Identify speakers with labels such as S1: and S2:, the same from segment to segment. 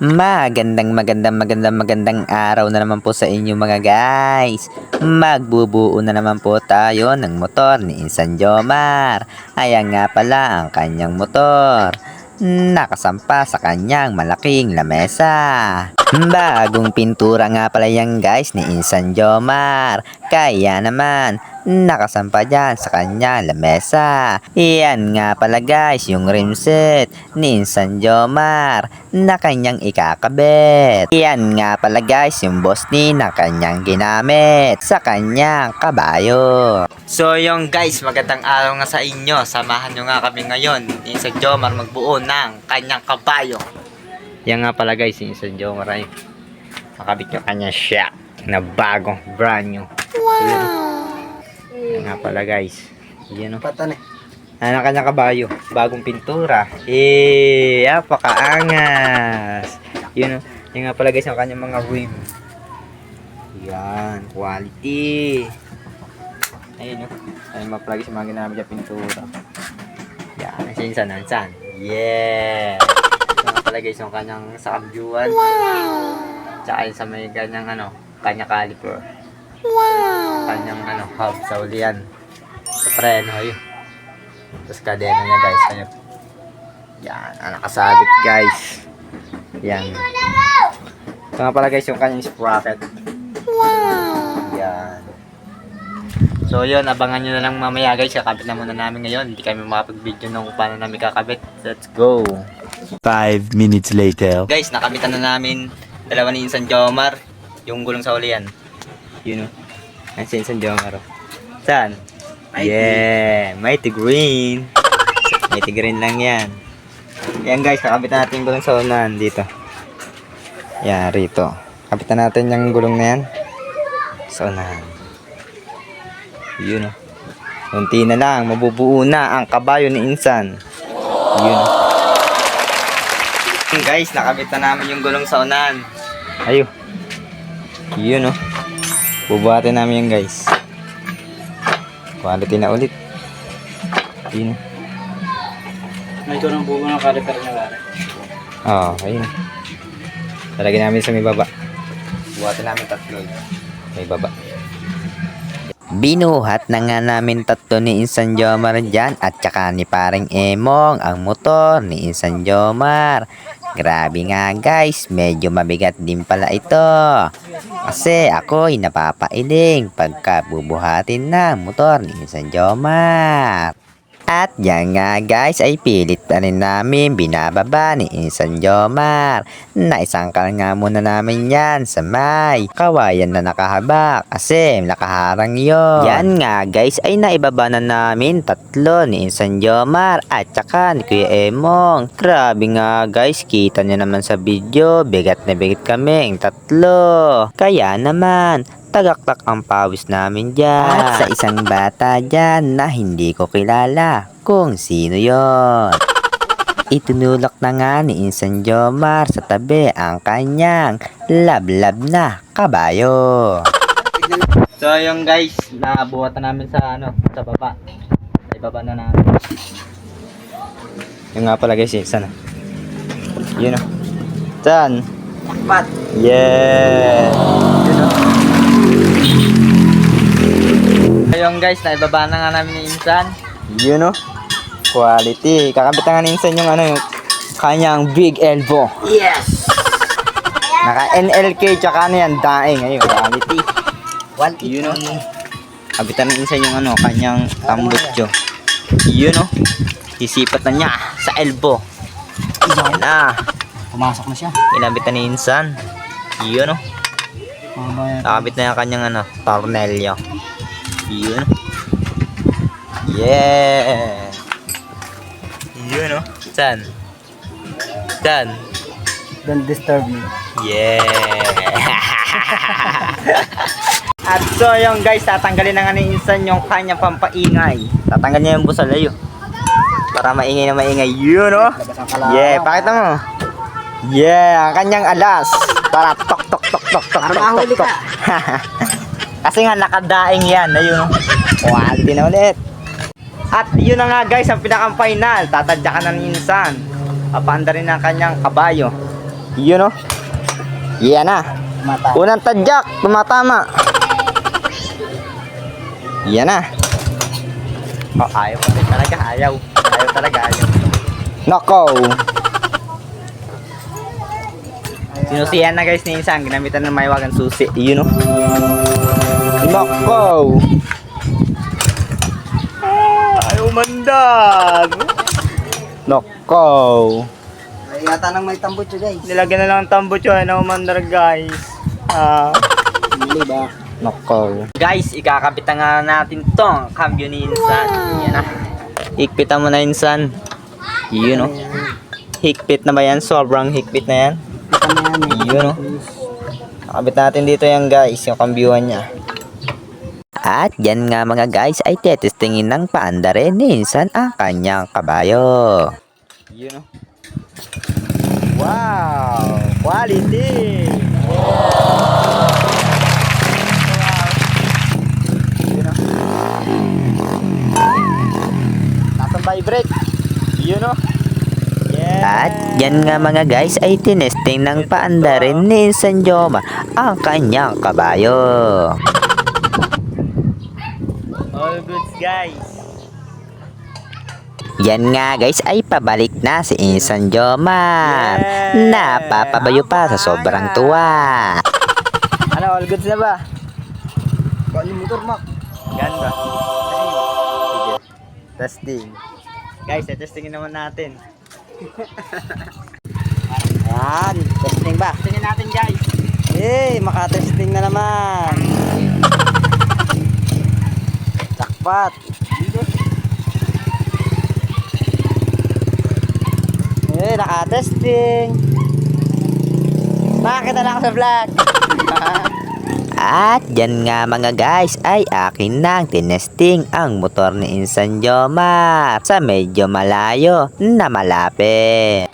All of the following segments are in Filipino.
S1: Magandang magandang magandang magandang araw na naman po sa inyo mga guys. Magbubuo na naman po tayo ng motor ni Insan Jomar. Ayan nga pala ang kanyang motor. Nakasampa sa kanyang malaking lamesa. Bagong pintura nga pala yan guys ni Insan Jomar. Kaya naman, nakasampa dyan sa kanyang lamesa. Iyan nga pala guys yung rim set ni Insan Jomar na kanyang ikakabit. Iyan nga pala guys yung boss ni na kanyang ginamit sa kanyang kabayo. So yung guys, magandang araw nga sa inyo. Samahan nyo nga kami ngayon ni Insan Jomar magbuo ng kanyang kabayo. Yan nga pala guys, yung Insan Jomar ay nakabit yung kanyang shack na bagong brand new. Wow! Yan nga pala guys. Yan o.
S2: Patan eh.
S1: Ano kanya kabayo? Bagong pintura. Eh, apakaangas. Yun, oh. yun nga pala guys ang kanyang mga rim. Yan, quality. Ayun oh. Ayun mga pala guys yung mga ginamit niya pintura. Yan, sinsan, nansan. Yeah! Pala guys yung kanyang sa kabyuan. Wow! Tsaka yung sa may kanyang ano, kanya caliper. Wow! Kanyang ano, hub sa ulian. Sa preno, ayun. Tapos kadena niya guys. Ayun. Yan, ang nakasabit guys. Yan. Ito nga pala guys yung kanyang sprocket. Wow! Yan. So yun, abangan nyo na lang mamaya guys. Kakabit na muna namin ngayon. Hindi kami makapag-video nung paano namin kakabit. Let's go!
S3: Five minutes later.
S1: Guys, nakabitan na namin dalawa ni Insan Jomar. Yung gulong sa ulian. Yun o. Ang si Insan Jomar o. Saan? Yeah, Mighty Green. Mighty Green lang yan. Yan guys, kakabitan natin yung gulong sa unahan dito. Yan, rito. Kapitan natin yung gulong na yan. Sa unahan. Yun o. Kunti na lang, mabubuo na ang kabayo ni Insan. Yun o. Guys, nakabit na namin yung gulong sa unahan. Ayo. Yun oh. Bubuhatin namin yan guys. Quality na ulit. Yun.
S2: May ito ng bubo ng caliper niya pare.
S1: Oo, oh, ayun. Talagyan namin sa may baba. Buhatin namin tatlo. May baba. Binuhat na nga namin tatlo ni Insan Jomar dyan at saka ni paring Emong ang motor ni Insan Jomar. Grabe nga guys, medyo mabigat din pala ito. Kasi ako'y napapailing pagka bubuhatin na motor ni Insan Jomar. At yan nga guys ay pilit pa rin namin binababa ni Insan Jomar. Naisangkal nga muna namin yan sa may kawayan na nakahabak kasi nakaharang yon. Yan nga guys ay naibaba na namin tatlo ni Insan Jomar at saka ni Kuya Emong. Grabe nga guys, kita nyo naman sa video, bigat na bigat kami ang tatlo. Kaya naman, tagaktak ang pawis namin dyan. At sa isang bata dyan na hindi ko kilala kung sino yon. Itunulak na nga ni Insan Jomar sa tabi ang kanyang lablab na kabayo. So yung guys, nabuhatan namin sa ano, sa baba. Sa baba na namin. Yung nga pala guys, sana. Yun o. Saan?
S2: Pat.
S1: Yeah! Ayun guys, naibaba na nga namin ni Insan. Yun o. Quality. Kakabit na nga ni Insan yung ano yung kanyang big elbow.
S2: Yes!
S1: Naka NLK tsaka ano yan, daing. Ayun, quality.
S2: Quality.
S1: Yun o. Kabitan ni Insan yung ano, kanyang tambutso. Yun o. Isipat na niya sa elbow. Yan na.
S2: Pumasok na siya.
S1: Inabitan ni Insan. Yun.
S2: Mamaya.
S1: Nakabit na yung kanyang ano, tornilyo. Yun. Yeah. Yun oh. Saan? Saan?
S2: Don't disturb me.
S1: Yeah. At so yung guys, tatanggalin na nga ni Insan yung kanyang pampaingay. Tatanggalin niya yung busalayo. Para maingay na maingay. Yun oh. Yeah, pakita mo. Yeah, ang kanyang alas. Para tok tok tok tok tok tok
S2: mahuli
S1: tok. Kasi nga nakadaing yan, ayun. Quality na ulit. At yun na nga guys, ang pinakang final. Tatadyakan na ni Insan. Papanda rin ang kanyang kabayo. Yun o. Yan na.
S2: Mata.
S1: Unang tadyak, tumatama. Yan na. Oh, ayaw pa rin talaga, ayaw. Ayaw talaga, ayaw. Nako. Sinusiyan na guys ni Insan, ginamitan ng maiwagan susi. Yun o. Nako. Ah, ayaw mandan. Nako.
S2: Ay, yata nang may tambutso guys.
S1: Nilagyan na lang ng tambo siya, ayaw mandar guys. Ah.
S2: Mali ba?
S1: Nako. Guys, ikakapit na nga natin tong cambio ni Insan. Yan na. Higpitan mo na Insan. Yun o. Higpit na ba yan? Sobrang higpit na yan. Yun o. Nakabit natin dito yan guys, yung kambyuhan niya. At yan nga mga guys ay tetestingin ng paanda rin ni Insan ang kanyang kabayo. Yun o. Wow! Quality! Yun o. Nasaan vibrate? Yun o. At yan nga mga guys ay tinesting ng paanda rin ni San Joma ang kanyang kabayo. All goods guys. Yan nga guys ay pabalik na si Insan Jomar. Napapabayo pa sa sobrang tuwa. Ano, all goods na ba?
S2: Baka yung motor, Mac.
S1: Ganda. Testing. Guys, testingin naman natin. Yan, testing ba?
S2: Tingnan natin guys.
S1: Eh, makatesting na naman. Jackpot. Eh, nakatesting. Makakita na ako sa vlog. At yan nga mga guys ay akin nang tinesting ang motor ni Insan Jomar sa medyo malayo na malapit.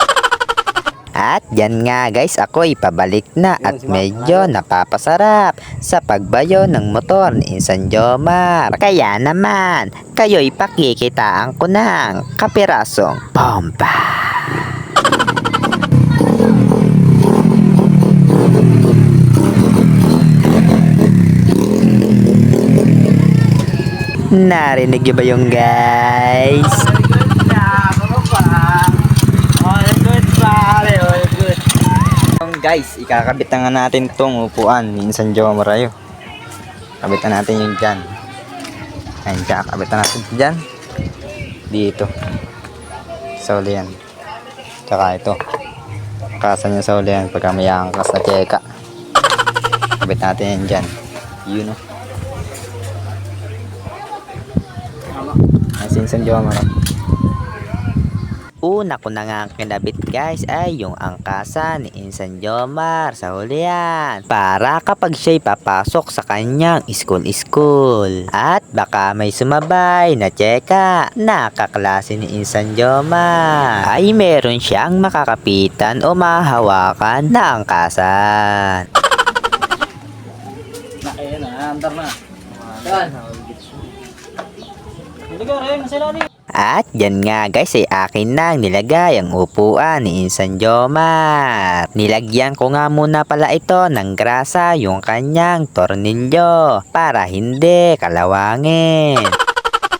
S1: At yan nga guys ako'y pabalik na at medyo napapasarap sa pagbayo ng motor ni Insan Jomar. Kaya naman, kayo'y pakikitaan ko ng kapirasong bomba. Narinig niyo ba yung guys? Guys, ikakabit na nga natin tong upuan ni Insan Jowa Marayo. Kabitan natin yung dyan. Ayan, dyan. Kabitan natin dyan. Dito. Sa uli yan. Tsaka ito. Kasan yung sa uli yan pagka may angkas na tiyeka. Kabit natin yan dyan. Yun o. Ayan si Insan Jowa Marayo. Una ko na nga kinabit guys ay yung angkasa ni Insan Jomar sa hulihan para kapag siya'y papasok sa kanyang school-school. At baka may sumabay na tseka na kaklase ni Insan Jomar ay meron siyang makakapitan o mahawakan na angkasan.
S2: Na, ayan na, andar na. Yan. Hindi ka rin, nasa ilalim.
S1: At yan nga guys ay akin nang nilagay ang upuan ni Insan Jomar. Nilagyan ko nga muna pala ito ng grasa yung kanyang tornilyo para hindi kalawangin.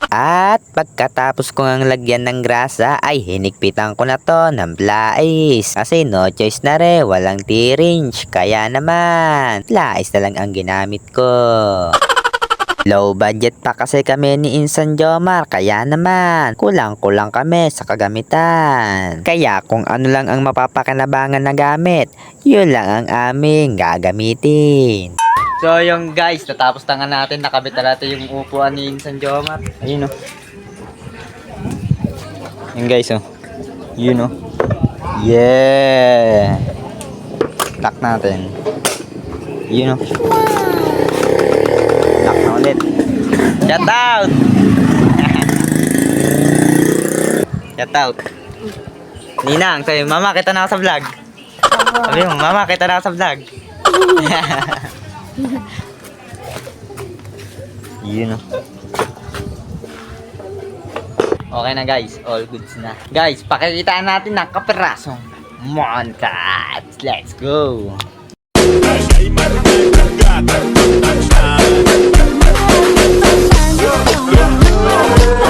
S1: At pagkatapos ko ngang lagyan ng grasa ay hinigpitan ko na to ng blais. Kasi no choice na re, walang T-ringe. Kaya naman, blais na lang ang ginamit ko. Low budget pa kasi kami ni Insan Jomar kaya naman kulang-kulang kami sa kagamitan. Kaya kung ano lang ang mapapakinabangan na gamit, yun lang ang aming gagamitin. So yung guys, natapos na nga natin, nakabit na natin yung upuan ni Insan Jomar. Ayun o. Yung guys oh. Yun oh. Yeah. Lock natin. Yun oh. Shout out! Shout out. Ninang, sabi, mama, kita na ako sa vlog. Sabi mo, mama, kita na ako sa vlog. Yun oh. Okay na guys, all goods na. Guys, pakikitaan natin ng kapirasong Montage! Let's go!
S4: Marca cargada. Oh, oh, oh.